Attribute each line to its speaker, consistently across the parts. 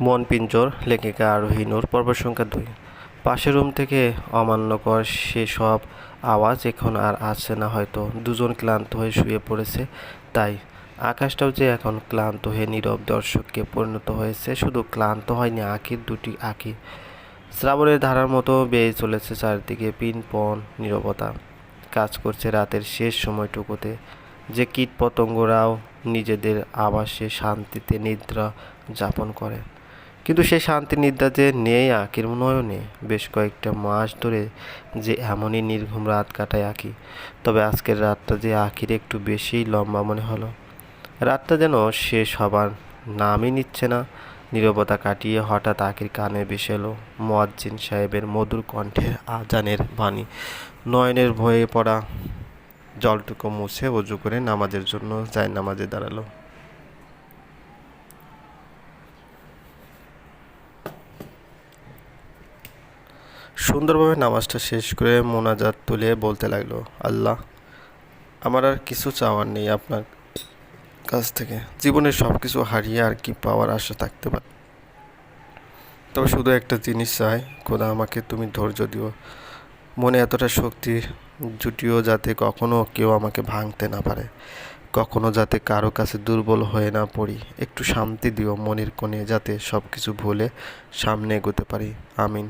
Speaker 1: মন পিঞ্জর, লেখিকা আরোহী নূর পর্ব সংখ্যা দুই। পাশের রুম থেকে অমান্যকর সেসব আওয়াজ এখন আর আসছে না হয়তো। দুজন ক্লান্ত হয়ে শুয়ে পড়েছে, তাই আকাশটাও যে এখন ক্লান্ত হয়ে নীরব দর্শককে পরিণত হয়েছে, শুধু ক্লান্ত হয়নি আঁখির দুটি আঁখি শ্রাবণের ধারার মতো বেয়ে চলেছে চারদিকে পিনপন নীরবতা। কাজ করছে রাতের শেষ সময়টুকুতে। যে কীট পতঙ্গরাও নিজেদের আবাসে শান্তিতে নিদ্রা যাপন করে। কিন্তু সেই শান্তি নিদ্রা যে নেই আঁকির নয়নে বেশ কয়েকটা মাস ধরে যে এমনই নির্ঘুম রাত কাটায় আঁকি। তবে আজকের রাতটা যে আঁকির একটু বেশিই লম্বা মনে হলো। রাতটা যেন শেষ হবার নামই নিচ্ছে না। নীরবতা কাটিয়ে হঠাৎ আঁকির কানে ভেসে এলো মোয়াজ্জিন সাহেবের মধুর কণ্ঠের আজানের বাণী। নয়নের ভয়ে পড়া জলটুকু মুছে অজু করে নামাজের জন্য যায় নামাজে দাঁড়াল। সুন্দরভাবে নামাজটা শেষ করে মোনাজাত তুলে বলতে লাগল, আল্লাহ, আমার আর কিছু চাওয়ার নেই আপনার কাছ থেকে। জীবনের সব কিছু হারিয়ে আর কি পাওয়ার আশা থাকতে পারে। তবে শুধু একটা জিনিস চাই, খোদা, আমাকে তুমি ধৈর্য দিও। মনে এতটা শক্তি জুটিও যাতে কখনো কেউ আমাকে ভাঙতে না পারে। কখনো যাতে কারও কাছে দুর্বল হয়ে না পড়ি। একটু শান্তি দিও মনের কোণে যাতে সব কিছু ভুলে সামনে এগোতে পারি। আমিন।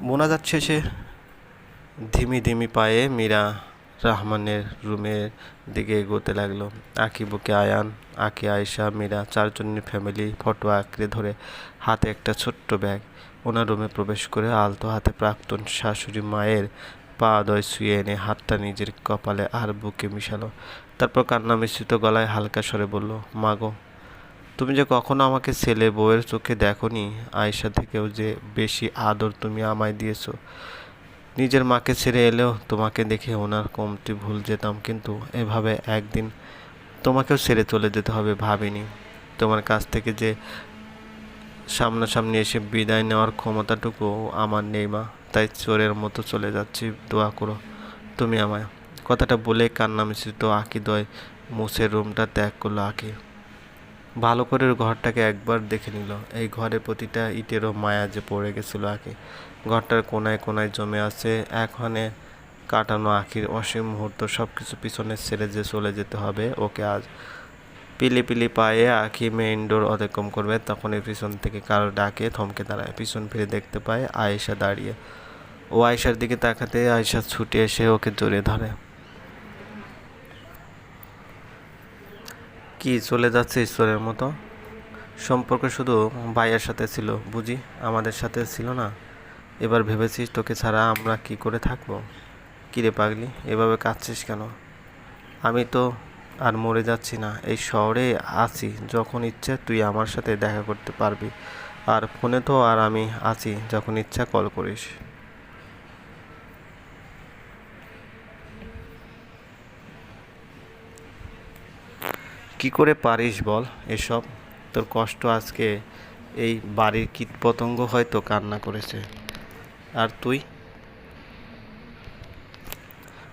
Speaker 1: মোনাজাত শেষে ধিমি ধিমি পায়ে মীরা রহমানের রুমের দিকে এগোতে লাগল। আঁকি বুকে আয়ান, আঁকি আয়সা মীরা চারজনের ফ্যামিলি ফটো আঁকড়ে ধরে হাতে একটা ছোট্ট ব্যাগ ওনার রুমে প্রবেশ করে আলতো হাতে প্রাক্তন শাশুড়ি মায়ের পা দয় শুয়ে এনে হাতটা নিজের কপালে আর বুকে মিশালো। তারপর কান্না মিশ্রিত গলায় হালকা স্বরে বলল মাগো তুমি যে কখনো আমাকে ছেলে বউয়ের চোখে দেখনি আয়সা থেকেও যে বেশি আদর তুমি আমায় দিয়েছ। নিজের মাকে ছেড়ে এলেও তোমাকে দেখে ওনার কমতি ভুল যেতাম, কিন্তু এভাবে একদিন তোমাকেও ছেড়ে চলে যেতে হবে ভাবিনি। তোমার কাছ থেকে যে সামনাসামনি এসে বিদায় নেওয়ার ক্ষমতাটুকু আমার নেই মা, তাই চোরের মতো চলে যাচ্ছি, দোয়া করো তুমি আমায়। কথাটা বলে কান্না মিশ্রিত আঁকিদয় মুছে রুমটা ত্যাগ করল আঁকি। ভালো করে ঘরটাকে একবার দেখে নিল। এই ঘরে প্রতিটা ইটেরও মায়া যে পড়ে গেছিল আঁকি। ঘরটার কোনায় কোনায় জমে আছে এখানে কাটানো আঁকির অসীম মুহূর্ত। সব কিছু পিছনে ছেড়ে যে চলে যেতে হবে, ওকে আজ পিলি পিলি পায়ে আঁকি মেইন ডোর অতিক্রম করবে। তখনই পিছন থেকে কারও ডাকে থমকে দাঁড়ায়। পিছন ফিরে দেখতে পায় আয়েশা দাঁড়িয়ে। ও আয়েশার দিকে তাকাতে আয়েশা ছুটে এসে ওকে জড়িয়ে ধরে। কি চলে যাচ্ছে ঈশ্বরের মতো? সম্পর্ক শুধু ভাইয়ের সাথে ছিল, বুঝি? আমাদের সাথে ছিল না? এবার ভেবেছিস তোকে ছাড়া আমরা কি করে থাকব? কিরে পাগলি, এভাবে কাঁদছিস কেন? আমি তো আর মরে যাচ্ছি না, এই শহরে আছি, যখন ইচ্ছে তুই আমার সাথে দেখা করতে পারবি। আর ফোনে তো আর আমি আছি, যখন ইচ্ছা কল করিস। কি করে পারিস বল এসব? তোর কষ্ট আজকে এই বাড়ির কীটপতঙ্গ হয়তো কান্না করেছে। আর তুই?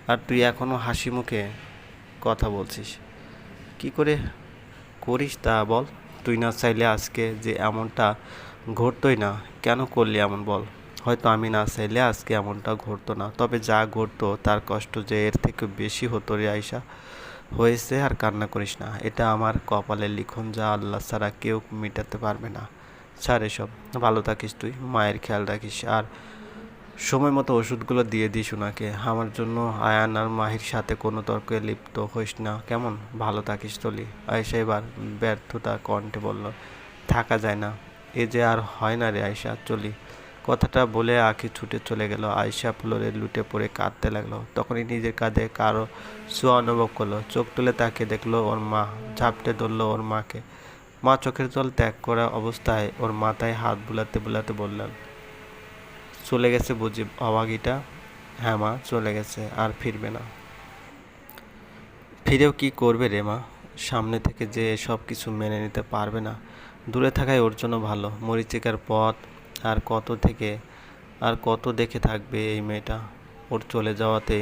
Speaker 1: আর তুই এখনও হাসি মুখে কথা বলছিস। কি করে করিস তা বল? তুই না চাইলে আজকে যে এমনটা ঘটতোই না, কেন করলি এমন বল? হয়তো আমি না চাইলে আজকে এমনটা ঘটতো না, তবে যা ঘটতো তার কষ্ট যে এর থেকে বেশি হতো রে আয়সা হয়েছে আর কান্না করিস না। এটা আমার কপালের লিখন যা আল্লাহ ছাড়া কেউ মেটাতে পারবে না। ছাড় এসব, ভালো থাকিস তুই, মায়ের খেয়াল রাখিস। আর সময় মতো ওষুধগুলো দিয়ে দিস ওনাকে আমার জন্য আয়ান আর মাহির সাথে কোনো তর্কে লিপ্ত হইস না। কেমন? ভালো থাকিস তলি আয়সা এবার ব্যর্থতা কণ্ঠে বলল, থাকা যায় না। এ যে আর হয় না রে আয়সা চলি। কথাটা বলে আঁখি ছুটে চলে গেল। আয়সা ফ্লোরে লুটে পড়ে কাঁদতে লাগল। তখনই নিজের কাঁধে কারও ছোঁয়া অনুভব করল। চোখ তুলে তাকে দেখল ওর মা। ঝাপটে ধরলো ওর মাকে। মা চোখের জল ত্যাগ করা অবস্থায় ওর মাথায় হাত বুলাতে বুলাতে বললেন, চলে গেছে বুঝি অবাগিটা হ্যাঁ মা, চলে গেছে, আর ফিরবে না। ফিরেও কি করবে রে মা? সামনে থেকে যে সব কিছু মেনে নিতে পারবে না। দূরে থাকাই ওর জন্য ভালো। মরিচিকার পথ আর কত থেকে, আর কত দেখে থাকবে এই মেয়েটা ওর চলে যাওয়াতে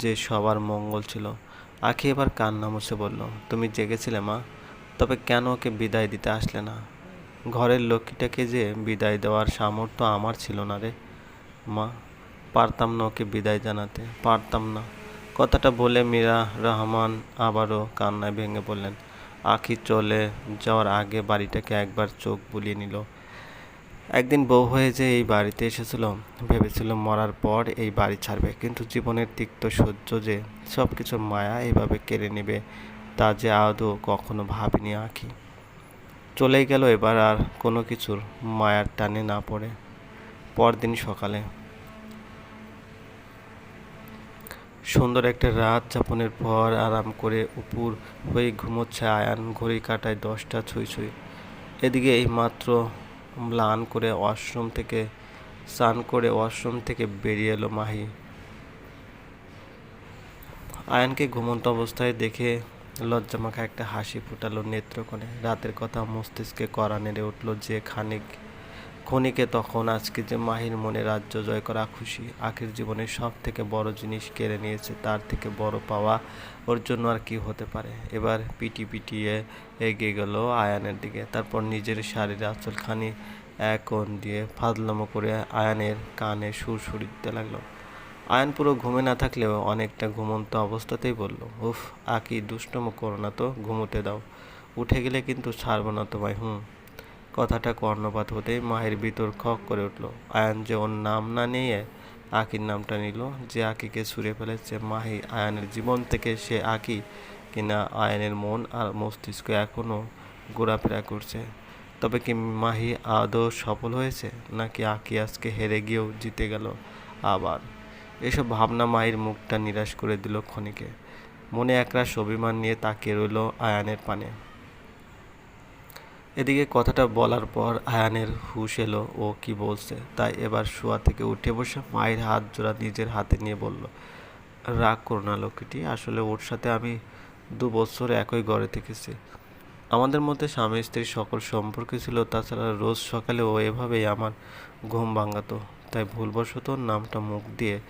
Speaker 1: যে সবার মঙ্গল ছিল। আখি এবার কান্না মুছে বলল, তুমি জেগেছিলে মা, তবে কেন ওকে বিদায় দিতে আসলে না? ঘরের লক্ষ্মীটাকে যে বিদায় দেওয়ার সামর্থ্য আমার ছিল না রে। মা, পারতাম না ওকে বিদায় জানাতে, পারতাম না। কথাটা বলে মীরা রহমান আবারও কান্নায় ভেঙে পড়লেন। আখি চলে যাওয়ার আগে বাড়িটাকে একবার চোখ বুলিয়ে নিল। একদিন বউ হয়ে যে এই বাড়িতে এসেছিল, ভেবেছিল মরার পর এই বাড়ি ছাড়বে, কিন্তু জীবনের তিক্ত সহ্য যে সব কিছুর মায়া এইভাবে কেড়ে নেবে, তা যে আদৌ কখনো ভাবিনি আঁকি চলে গেল এবার আর কোনো কিছুর মায়ার টানে না পড়ে। পরদিন সকালে। সুন্দর একটা রাত যাপনের পর আরাম করে উপর হয়ে ঘুমোচ্ছে আয়ান, ঘড়ি কাটায় দশটা ছুঁই ছুঁই। এদিকে এই মাত্র ম্লান করে ওয়াশরুম থেকে, স্নান করে ওয়াশরুম থেকে বেরিয়ে এলো মাহি। আয়নকে ঘুমন্ত অবস্থায় দেখে লজ্জামাখা একটা হাসি ফুটালো নেত্রকোণে। রাতের কথা মস্তিষ্কে করা নেড়ে উঠল যে খানিক ক্ষণিকে তখন আজকে যে মাহির মনে রাজ্য জয় করা খুশি, আখির জীবনের সব থেকে বড় জিনিস কেড়ে নিয়েছে, তার থেকে বড় পাওয়া ওর জন্য আর কি হতে পারে? এবার পিটি পিটিয়ে এগিয়ে গেল আয়ানের দিকে। তারপর নিজের শাড়ির আঁচলখানি কোণ দিয়ে ফাজলামো করে আয়ানের কানে সুর সুর দিতে লাগল। আয়ান পুরো ঘুমে না থাকলেও অনেকটা ঘুমন্ত অবস্থাতেই বলল, উফ আকি দুষ্টম করো না তো, ঘুমোতে দাও। উঠে গেলে কিন্তু ছাড়বো না তোমায়, হুম? কথাটা কর্ণপাত হতেই মায়ের ভিতর খক করে উঠল। আয়ান যে ওর নাম না নিয়ে আকির নামটা নিল, যে আকিকে ছুঁড়ে ফেলেছে মাহি, আয়ানের জীবন থেকে সে আকি কিনা আয়ানের মন আর মস্তিষ্ক এখনও ঘোরাফেরা করছে। তবে কি মাহি আদৌ সফল হয়েছে, নাকি আকি আজকে হেরে গিয়েও জিতে গেল আবার? এসব ভাবনা মায়ের মুখটা নিরাশ করে দিল ক্ষণিকে। মনে একরাশ অভিমান নিয়ে তাকিয়ে রইল আয়ানের পানে। এদিকে কথাটা বলার পর আয়ানের হুশ এলো, ও কি বলছে? তাই এবার শোয়া থেকে উঠে বসে মায়ের হাত জোড়া নিজের হাতে নিয়ে বলল, রাগ করো না লক্ষ্মীটি আসলে ওর সাথে আমি দু বছর একই ঘরে থেকেছি। আমাদের মধ্যে স্বামী স্ত্রীর সকল সম্পর্ক ছিল, তাছাড়া রোজ সকালে ও এভাবেই আমার ঘুম ভাঙাতো। তাই ভুলবশত নামটা মুখ দিয়ে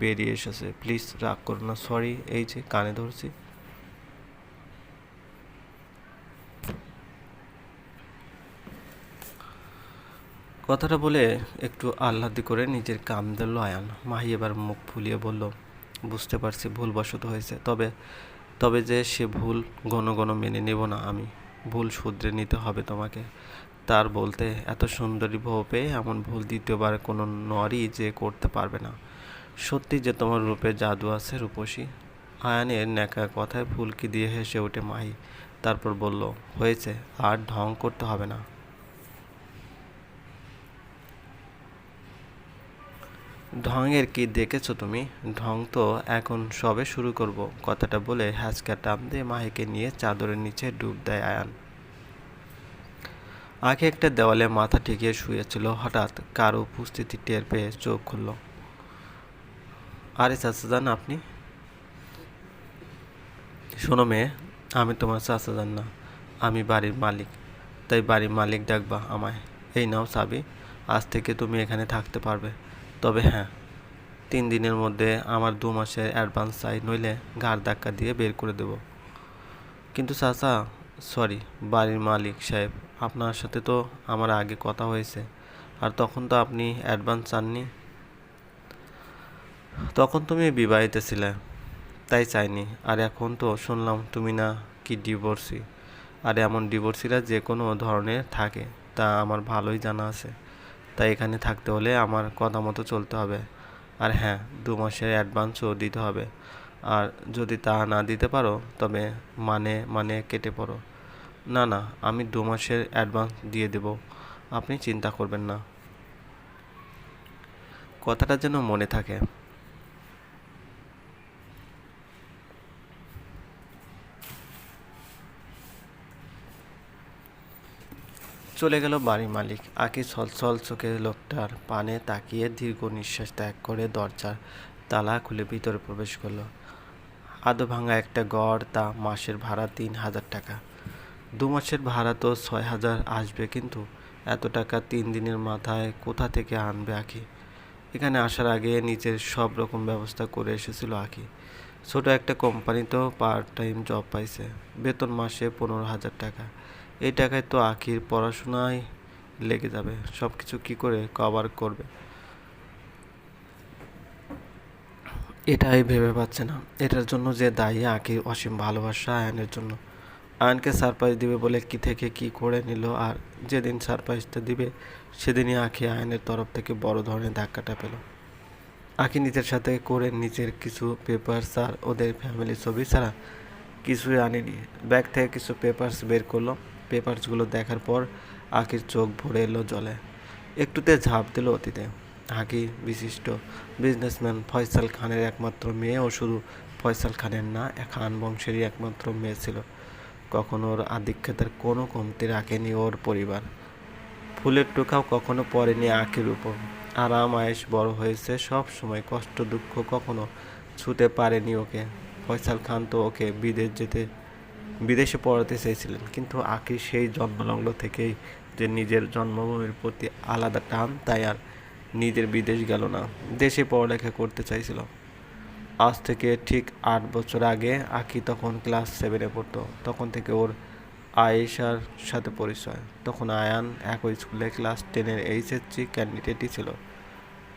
Speaker 1: বেরিয়ে এসেছে। প্লিজ রাগ করো না, সরি, এই যে কানে ধরছি। কথাটা বলে একটু আহ্লাদি করে নিজের কাম দিল আয়ান মাহি এবার মুখ ফুলিয়ে বলল, বুঝতে পারছি, ভুলবশত হয়েছে। তবে তবে যে সে ভুল ঘন ঘন মেনে নেব না আমি। ভুল শুধরে নিতে হবে তোমাকে। তার বলতে এত সুন্দরী বউ পেয়ে এমন ভুল দ্বিতীয়বার কোনো নরই যে করতে পারবে না। সত্যি যে তোমার রূপে জাদু আছে রূপসী। আয়ানের ন্যাকা কথায় ফুলকি দিয়ে হেসে ওঠে মাহি। তারপর বলল, হয়েছে, আর ঢং করতে হবে না। ঢঙের কি দেখেছ তুমি? ঢং তো এখন সবে শুরু করব, কথাটা বলে হ্যাচকা টান দিয়ে মাহিকে নিয়ে চাদরের নিচে ডুব দেয় আয়ান। আগে একটা দেওয়ালে মাথা ঠেকিয়ে শুয়েছিল, হঠাৎ কারও উপস্থিতি টের পেয়ে চোখ খুলল। আরে চাচা যান আপনি। শোনো মেয়ে, আমি তোমার চাচা যান না, আমি বাড়ির মালিক, তাই বাড়ির মালিক ডাকবা আমায়। এই নাও চাবি, আজ থেকে তুমি এখানে থাকতে পারবে। তবে হ্যাঁ তিন দিনের মধ্যে আমার দু মাসের অ্যাডভান্স চাই, নইলে ঘাড় ধাক্কা দিয়ে বের করে দেব। কিন্তু চাচা সরি বাড়ির মালিক সাহেব, আপনার সাথে তো আমার আগে কথা হয়েছে, আর তখন তো আপনি অ্যাডভান্স চাননি। তখন তুমি বিবাহিত ছিলে, তাই চাইনি, আর এখন তো শুনলাম তুমি না কি ডিভোর্সি আর এমন ডিভোর্সিরা যে কোনো ধরনের থাকে, তা আমার ভালোই জানা আছে। তাই এখানে থাকতে হলে আমার কথা মতো চলতে হবে। আর হ্যাঁ দু মাসের অ্যাডভান্সও দিতে হবে। আর যদি তা না দিতে পারো, তবে মানে মানে কেটে পড়ো। না না, আমি দু মাসের অ্যাডভান্স দিয়ে দেব। আপনি চিন্তা করবেন না। কথাটা যেন মনে থাকে। চলে গেল বাড়ির মালিক। আকি ছলছল চোখে লোকটার পানে তাকিয়ে দীর্ঘ নিঃশ্বাস ত্যাগ করে দরজার তালা খুলে ভিতরে প্রবেশ করল। আদো ভাঙা একটা গড়, তা মাসের ভাড়া তিন হাজার টাকা। দু মাসের ভাড়া তো ছয় হাজার আসবে, কিন্তু এত টাকা তিন দিনের মাথায় কোথা থেকে আনবে আঁকি? এখানে আসার আগে নিজের সব রকম ব্যবস্থা করে এসেছিল আঁকি। ছোট একটা কোম্পানিতেও পার্ট টাইম জব পাইছে। বেতন মাসে পনেরো হাজার টাকা। এই টাকায় তো আখির পড়াশোনায় লেগে যাবে। সব কিছু কী করে কভার করবে? এটাই ভেবে পাচ্ছে না। এটার জন্য যে দায়ী আখির অসীম ভালোবাসা আয়নের জন্য। আয়নকে সারপ্রাইজ দিবে বলে কি থেকে কি করে নিল আর যেদিন সারপ্রাইজটা দিবে, সেদিনই আখি আয়নের তরফ থেকে বড় ধরনের ধাক্কাটা পেল। আখি নিজের সাথে করে নিজের কিছু পেপারস আর ওদের ফ্যামিলি ছবি ছাড়া কিছুই আনেনি। ব্যাগ থেকে কিছু পেপারস বের করল। পেপারসগুলো দেখার পর আখির চোখ ভরে এলো জলে। একটুতে ঝাঁপ দিল অতীতে। আকি বিশিষ্ট বিজনেসম্যান ফয়সাল খানের একমাত্র মেয়ে ও শুধু ফয়সাল খানের না খান বংশেরই একমাত্র মেয়ে ছিল। কখনো ওর আধিক্যতার কোনো কমতি রাখেনি ওর পরিবার। ফুলের টোকাও কখনো পড়েনি আখির উপর। আরাম আয়েস বড় হয়েছে, সব সময় কষ্ট দুঃখ কখনো ছুতে পারেনি ওকে। ফয়সাল খান তো ওকে বিদেশ যেতে বিদেশে পড়াতে চেয়েছিলেন। কিন্তু আখির সেই জন্মলগ্ন থেকেই যে নিজের জন্মভূমির প্রতি আলাদা টান, তাই আর নিজের বিদেশ গেল না। দেশে পড়ালেখা করতে চাইছিল। আজ থেকে ঠিক আট বছর আগে আকি তখন ক্লাস সেভেনে পড়তো। তখন থেকে ওর আয়েশার সাথে পরিচয়। তখন আয়ান একই স্কুলে ক্লাস টেনের এইচএসসি ক্যান্ডিডেটই ছিল।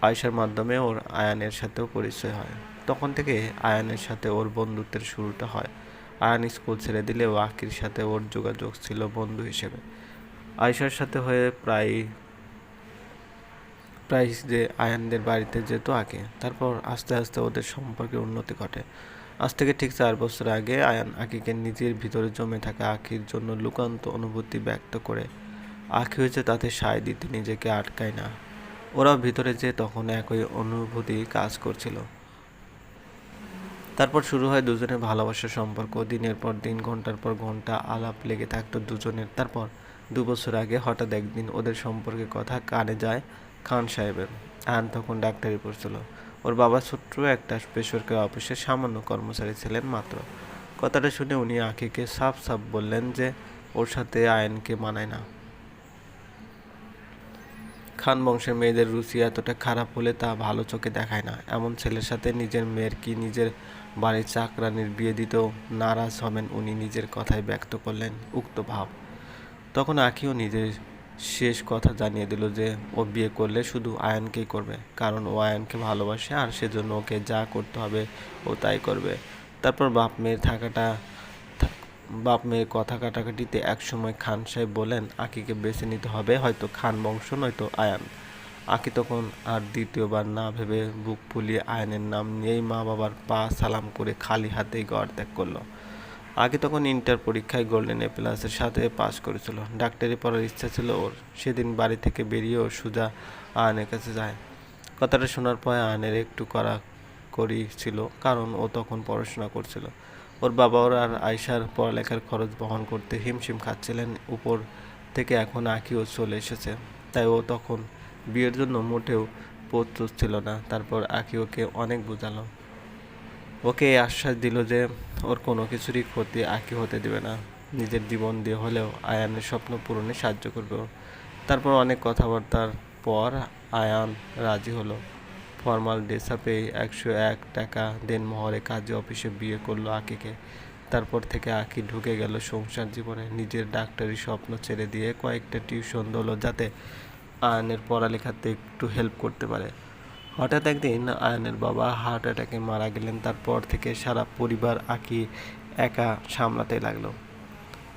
Speaker 1: আয়েশার মাধ্যমে ওর আয়ানের সাথেও পরিচয় হয়। তখন থেকে আয়ানের সাথে ওর বন্ধুত্বের শুরুটা হয়। আয়ান স্কুল ছেড়ে দিলেও আকির সাথে ওর যোগাযোগ ছিল বন্ধু হিসেবে। আয়েশার সাথে হয়ে প্রায় প্রায় যে আয়ানদের বাড়িতে যেত আগে তারপর আস্তে আস্তে ওদের সম্পর্কে উন্নতি ঘটে। আজ থেকে ঠিক চার বছর আগে আয়ান আকিকে নিজের ভিতরে জমে থাকা আখির জন্য লুকান্ত অনুভূতি ব্যক্ত করে আখি হয়েছে তাতে সায় দিতে নিজেকে আটকায় না। ওরা ভিতরে যে তখন একই অনুভূতি কাজ করছিল। তারপর শুরু হয় দুজনের ভালোবাসার সম্পর্ক। দিনের পর দিন, ঘণ্টার পর ঘণ্টা আলাপ লেগে থাকতো দুজনের। তারপর দু বছর আগে হঠাৎ একদিন ওদের সম্পর্কে কথা কানে যায় খান সাহেবের। আয়ান তখন ডাক্তারি পড়ছিল। ওর বাবা ছোট্ট একটা বেসরকারি অফিসে সামান্য কর্মচারী ছিলেন মাত্র। কথাটা শুনে উনি আখিকে সাফ সাফ বললেন যে, ওর সাথে আয়নকে মানায় না। খান বংশের মেয়েদের রুচি এতটা খারাপ হলে তা ভালো চোখে দেখায় না। এমন ছেলের সাথে নিজের মেয়ের কি নিজের বাড়ির চাকরানির বিয়ে দিতেও নারাজ হবেন উনি নিজের কথায় ব্যক্ত করলেন উক্ত ভাব। তখন আখিও নিজের শেষ কথা জানিয়ে দিল যে, ও বিয়ে করলে শুধু আয়নকেই করবে, কারণ ও আয়নকে ভালোবাসে আর সেজন্য ওকে যা করতে হবে ও তাই করবে। তারপর বাপ মেয়ের থাকাটা বাপ মেয়ের কথা কাটাকাটিতে একসময় খান সাহেব বলেন আকিকে বেছে নিতে হবে, হয়তো খান বংশ, নয়তো আয়ান। আকি তখন আর দ্বিতীয়বার না ভেবে বুক ফুলিয়ে আয়নের নাম নিয়েই মা বাবার পা সালাম করে খালি হাতেই গড় ত্যাগ করল। আগে তখন ইন্টার পরীক্ষায় গোল্ডেন এ প্লাসের সাথে পাস করেছিল। ডাক্তারি পড়ার ইচ্ছা ছিল ওর। সেদিন বাড়ি থেকে বেরিয়ে ও সুজা আয়নের কাছে যায়। কথাটা শোনার পর আয়নের একটু করা করি ছিল, কারণ ও তখন পড়াশোনা করছিল। ওর বাবা ওর আর আয়সার পড়ালেখার খরচ বহন করতে হিমশিম খাচ্ছিলেন। উপর থেকে এখন আঁকিও চলে এসেছে। তাই ও তখন বিয়ের জন্য মোটেও প্রস্তুত ছিল না। তারপর আঁকি ওকে অনেক বোঝালো। ওকে এই আশ্বাস দিল যে ওর কোনো কিছুরই ক্ষতি আঁকি হতে দেবে না। নিজের জীবন দিয়ে হলেও আয়ানের স্বপ্ন পূরণে সাহায্য করবে তারপর অনেক কথাবার্তার পর আয়ান রাজি হলো। ফর্মাল ড্রেস আপে একশো এক টাকা দেনমোহরে কাজে অফিসে বিয়ে করল আকিকে। তারপর থেকে আকি ঢুকে গেল সংসার জীবনে। নিজের ডাক্তারি স্বপ্ন ছেড়ে দিয়ে কয়েকটা টিউশন দিল যাতে আয়নের পড়ালেখাতে একটু হেল্প করতে পারে। হঠাৎ একদিন আয়নের বাবা হার্ট অ্যাটাকে মারা গেলেন, তারপর থেকে সারা পরিবার আঁকি একা সামলাতে লাগল।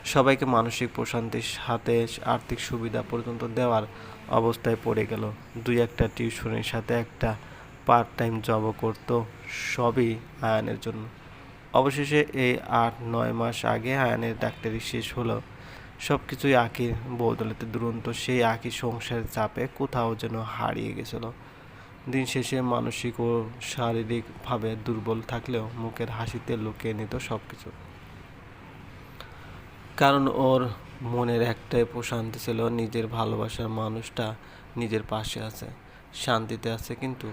Speaker 1: সবাইকে মানসিক প্রশান্তির সাথে আর্থিক সুবিধা পর্যন্ত দেওয়ার অবস্থায় পড়ে গেল। দুই একটা টিউশনের সাথে একটা পার্ট টাইম জবও করতো, সবই আয়নের জন্য। অবশেষে এই আট নয় মাস আগে আয়নের ডাক্তারি শেষ হলো। সব কিছুই আঁকির বদলেতে দুরন্ত সেই আঁকি সংসারের চাপে কোথাও যেন হারিয়ে গেছিল। দিন শেষে মানসিক ও শারীরিকভাবে দুর্বল থাকলেও মুখের হাসিতে লুকিয়ে নিত সব কিছু কারণ ওর মনের একটাই প্রশান্তি ছিল, নিজের ভালোবাসার মানুষটা নিজের পাশে আছে, শান্তিতে আছে, কিন্তু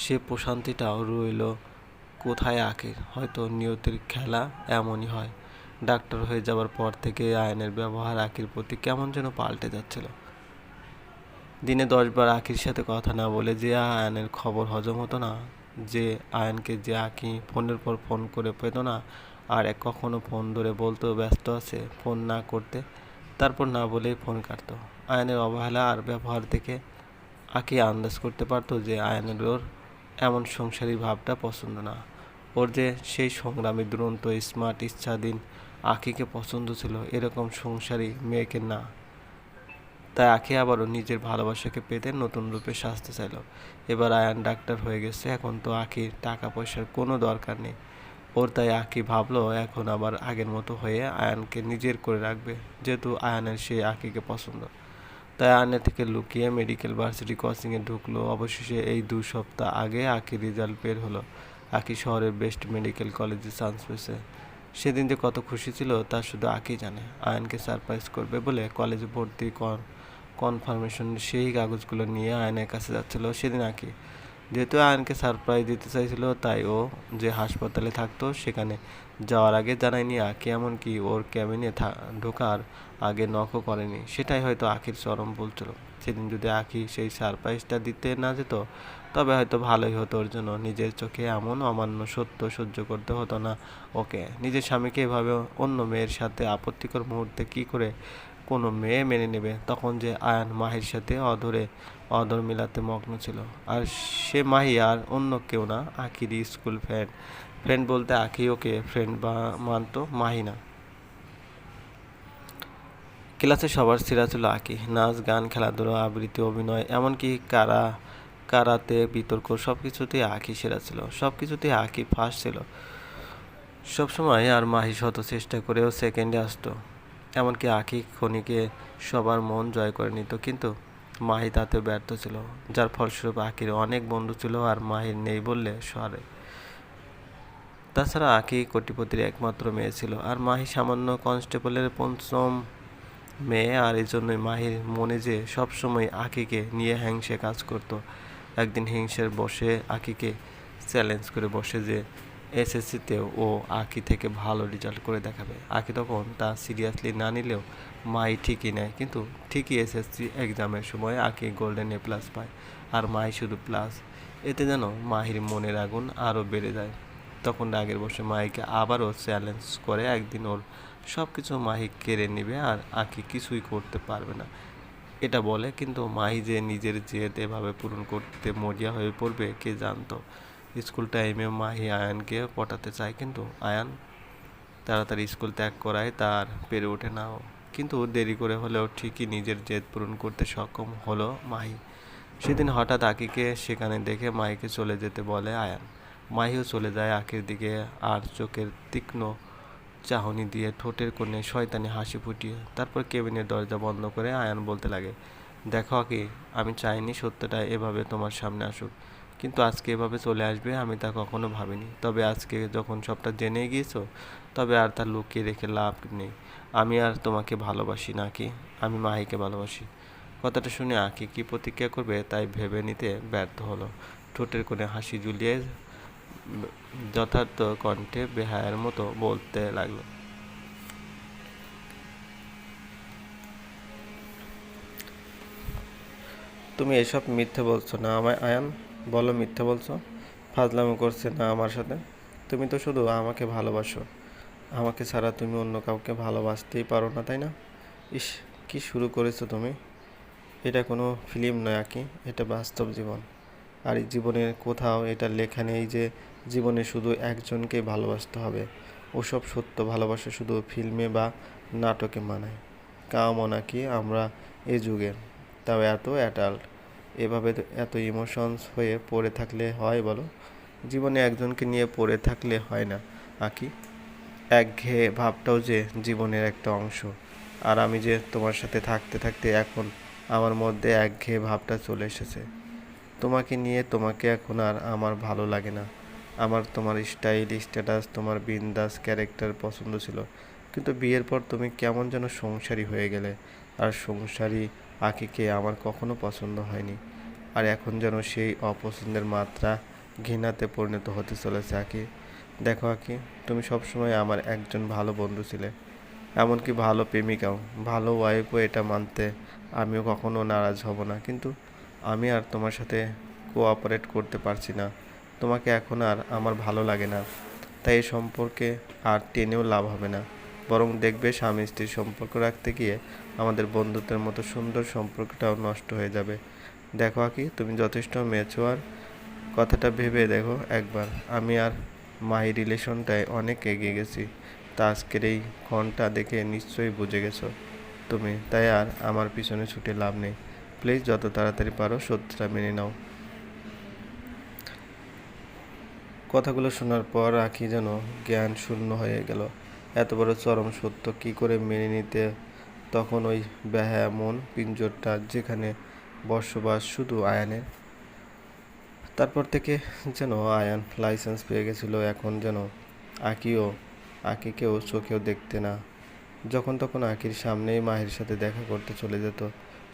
Speaker 1: সে প্রশান্তিটাও রইল কোথায় আঁকে হয়তো নিয়তির খেলা এমনই হয়। ডাক্তার হয়ে যাওয়ার পর থেকে আয়নের ব্যবহার আঁকির প্রতি কেমন যেন পাল্টে যাচ্ছিল। দিনে দশবার আখির সাথে কথা না বলে যে আয়নের খবর হজম হতো না, যে আয়নকে যে আঁকি ফোনের পর ফোন করে পেত না, আর এক কখনো ফোন ধরে বলতো ব্যস্ত আছে ফোন না করতে, তারপর না বলেই ফোন কাটতো। আয়নের অবহেলা আর ব্যবহার দেখে আঁকি আন্দাজ করতে পারতো যে আয়নের ওর এমন সংসারী ভাবটা পছন্দ না। ওর যে সেই সংগ্রামী দুরন্ত স্মার্ট, ইচ্ছাধীন আঁকিকে পছন্দ ছিল, এরকম সংসারী মেয়েকে না। তাই আঁকি আবারও নিজের ভালোবাসাকে পেতে নতুন রূপে সাজতে চাইল। এবার আয়ান ডাক্তার হয়ে গেছে, এখন তো আঁকির টাকা পয়সার কোনো দরকার নেই। ওর তাই আঁকি ভাবলো, এখন আবার আগের মতো হয়ে আয়ানকে নিজের করে রাখবে, যেহেতু আয়ানের সেই আঁকিকে পছন্দ। তাই আয়নের থেকে লুকিয়ে মেডিকেল ভার্সিটি কোচিংয়ে ঢুকলো। অবশেষে এই দু সপ্তাহ আগে আঁকি রেজাল্ট বের হলো, আঁকি শহরের বেস্ট মেডিকেল কলেজে চান্স পেয়েছে সেদিন যে কত খুশি ছিল, তা শুধু আঁকি জানে। আয়নকে সারপ্রাইজ করবে বলে কলেজে ভর্তি কনফার্মেশন সেই কাগজগুলো নিয়ে আয়নের কাছে যাচ্ছিল সেদিন আঁকি। যেহেতু আয়নকে সারপ্রাইজ দিতে চাইছিল, তাই ও যে হাসপাতালে থাকতো সেখানে যাওয়ার আগে জানায়নি আঁকি এমনকি ওর ক্যাবিনে ঢোকার আগে নখও করেনি? সেটাই হয়তো আখির চরম বলছিল সেদিন যদি আখি সেই সারপ্রাইজটা দিতে না যেত, তবে হয়তো ভালোই হতো ওর জন্য। নিজের চোখে এমন অমান্য সত্য সহ্য করতে হতো না ওকে। নিজের স্বামীকে এভাবে অন্য মেয়ের সাথে আপত্তিকর মুহূর্তে কি করে কোনো মেয়ে মেনে নেবে তখন যে আয়ান মাহির সাথে অধরে অধর মিলাতে মগ্ন ছিল। আর সে মাহি আর অন্য কেউ না, আখির স্কুল ফ্রেন্ড। ফ্রেন্ড বলতে আখি ওকে ফ্রেন্ড বা মানতো মাহি না। ক্লাসে সবার সেরা ছিল আঁকি, নাচ, গান, খেলাধুলা, আবৃত্তি, অভিনয়, এমনকি কারা, কারাতে, বিতর্ক সব কিছুতেই আঁকি সেরা ছিল। সব কিছুতেই আঁকি ফার্স্ট ছিল। সবসময় আর মাহি শত চেষ্টা করেও সেকেন্ডে আসতো। এমনকি আঁকি খনিকে সবার মন জয় করে নিত, কিন্তু মাহি তাতে ব্যর্থ ছিল। যার ফলস্বরূপ আঁকির অনেক বন্ধু ছিল আর মাহির নেই বললে সরে। তাছাড়া আঁকি কোটিপতির একমাত্র মেয়ে ছিল আর মাহি সামান্য কনস্টেবলের পঞ্চম মেয়ে আর এই জন্যই মাহির মনে যে সবসময় আকিকে নিয়ে হ্যাংসে কাজ করত। একদিন হিংসের বসে আকিকে চ্যালেঞ্জ করে বসে যে এসএসসিতেও ও আঁকি থেকে ভালো রেজাল্ট করে দেখাবে। আঁকি তখন তা সিরিয়াসলি না নিলেও মাই ঠিকই নেয়, কিন্তু ঠিকই এসএসসি এক্সামের সময় আঁকি গোল্ডেন এ প্লাস পায়। আর মাই শুধু প্লাস এতে যেন মাহির মনের আগুন আরও বেড়ে যায়। তখন আগের বসে মাইকে আবারও চ্যালেঞ্জ করে একদিন ওর সব কিছু মাহি কেড়ে নেবে আর আঁকি কিছুই করতে পারবে না। এটা বলে, কিন্তু মাহি যে নিজের জেদ এভাবে পূরণ করতে মরিয়া হয়ে পড়বে, কে জানতো? স্কুল টাইমে মাহি আয়ানকে পটাতে চায়, কিন্তু আয়ান তাড়াতাড়ি স্কুল ত্যাগ করায় তার পেরে ওঠে না কিন্তু দেরি করে হলেও ঠিকই নিজের জেদ পূরণ করতে সক্ষম হলো মাহি। সেদিন হঠাৎ আকিকে সেখানে দেখে মাহিকে চলে যেতে বলে আয়ান। মাহিও চলে যায় আখির দিকে আর চোখের তীক্ষ্ণ চাহনি দিয়ে ঠোঁটের কোণে শয়তানি হাসি ফুটিয়ে তারপর কেবিনের দরজা বন্ধ করে আয়ান বলতে লাগে, দেখো কি আমি চাইনি সত্যটা এভাবে তোমার সামনে আসুক। কিন্তু আজকে এভাবে চলে আসবে, আমি তা কখনো ভাবিনি। তবে আজকে যখন সবটা জেনে গিয়েছো, তবে আর তার লুকিয়ে রেখে লাভ নেই। আমি আর তোমাকে ভালোবাসি নাকি আমি মাহিকে ভালোবাসি। কথাটা শুনে আঁকি কী প্রতিক্রিয়া করবে তাই ভেবে নিতে ব্যর্থ হলো। ঠোঁটের কোণে হাসি ঝুলিয়ে যথার্থ কণ্ঠে বেহায়ের মতো বলতে লাগল। তুমি এসব মিথ্যে বলছো না আমায়, আয়ান। বলো, মিথ্যা বলছো? ফাজলামো করছে না আমার সাথে? তুমি তো শুধু আমাকে ভালোবাসো। আমাকে ছাড়া তুমি অন্য কাউকে ভালোবাসতেই পারো না, তাই না? ইস, কি শুরু করেছ তুমি? এটা কোনো ফিল্ম নয়, আঁকি। এটা বাস্তব জীবন। আর এই জীবনের কোথাও এটা লেখা নেই যে জীবনে শুধু একজনকে ভালোবাসতে হবে। ওসব সত্য ভালোবাসা শুধু ফিল্মে বা নাটকে মানায়। কামও নাকি আমরা এ যুগে তাও এত অ্যাডাল্ট এভাবে এত ইমোশনস হয়ে পড়ে থাকলে হয় বলো? জীবনে একজনকে নিয়ে পড়ে থাকলে হয় না আঁকি একঘেয়ে ভাবটাও যে জীবনের একটা অংশ। আর আমি যে তোমার সাথে থাকতে থাকতে এখন আমার মধ্যে একঘেয়ে ভাবটা চলে এসেছে। তোমাকে নিয়ে, তোমাকে এখন আর আমার ভালো লাগে না। আমার, তোমার স্টাইল স্ট্যাটাস তোমার বিন্দাস ক্যারেক্টার পছন্দ ছিল। কিন্তু বিয়ের পর তুমি কেমন যেন সংসারী হয়ে গেলে। আর সংসারী আঁকিকে আমার কখনো পছন্দ হয়নি। আর এখন যেন সেই অপছন্দের মাত্রা ঘৃণাতে পরিণত হতে চলেছে আঁকি। দেখো আঁকি, তুমি সবসময় আমার একজন ভালো বন্ধু ছিলে। এমনকি ভালো প্রেমিকাও, ভালো ওয়াইফও এটা মানতে আমিও কখনো নারাজ হব না। কিন্তু আমি আর তোমার সাথে কোঅপারেট করতে পারছি না। তোমাকে এখন আর আমার ভালো লাগে না। তাই এই সম্পর্কে আর টেনেও লাভ হবে না। বরং দেখবে স্বামী স্ত্রীর সম্পর্ক রাখতে গিয়ে আমাদের বন্ধুত্বের মতো সুন্দর সম্পর্কটাও নষ্ট হয়ে যাবে। দেখো আকি, তুমি যথেষ্ট মেচুয়ার কথাটা ভেবে দেখো একবার। আমি আর মাই রিলেশনটায় অনেক এগিয়ে গেছি। তা আজকের এই ক্ষণটা দেখে নিশ্চয়ই বুঝে গেছো তুমি। তাই আর আমার পিছনে ছুটে লাভ নেই। প্লিজ যত তাড়াতাড়ি পারো সত্যটা মেনে নাও। কথাগুলো শোনার পর আখি যেন জ্ঞান শূন্য হয়ে গেল। এত বড় চরম সত্য কি করে মেনে নিতে তখন ওই মন পিঞ্জরটা যেখানে বসবাস শুধু আয়ানের। তারপর থেকে যেন আয়ান লাইসেন্স পেয়ে গেছিল, এখন যেন আকিও, আকিকেও চোখেও দেখতে না। যখন তখন আকির সামনেই মাহির সাথে দেখা করতে চলে যেত।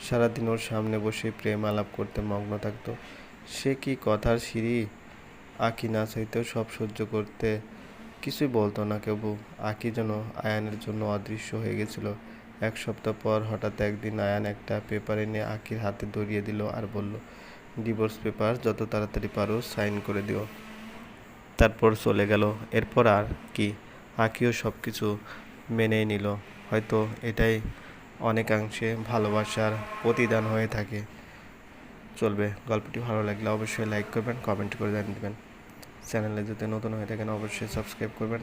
Speaker 1: সারাদিন ওর সামনে বসে প্রেম আলাপ করতে মগ্ন থাকতো। সে কি কথার সিঁড়ি? আকি না চাইতেও সব সহ্য করতে কিছুই বলতো না কেউ। আকি যেন আয়ানের জন্য অদৃশ্য হয়ে গেছিল। এক সপ্তাহ পর হঠাৎ একদিন আয়ান একটা পেপার এনে আকির হাতে ধরিয়ে দিল আর বলল, ডিভোর্স পেপার যত তাড়াতাড়ি পারো সাইন করে দিও। তারপর চলে গেল। এরপর আর কি, আকিও সব কিছু মেনেই নিল। হয়তো এটাই অনেকাংশে ভালোবাসার প্রতিদান হয়ে থাকে। চলবে। গল্পটি ভালো লাগলে অবশ্যই লাইক করবেন, কমেন্ট করে জানিয়ে দেবেন। চ্যানেলে যদি নতুন হয়ে থাকেন, অবশ্যই সাবস্ক্রাইব করবেন।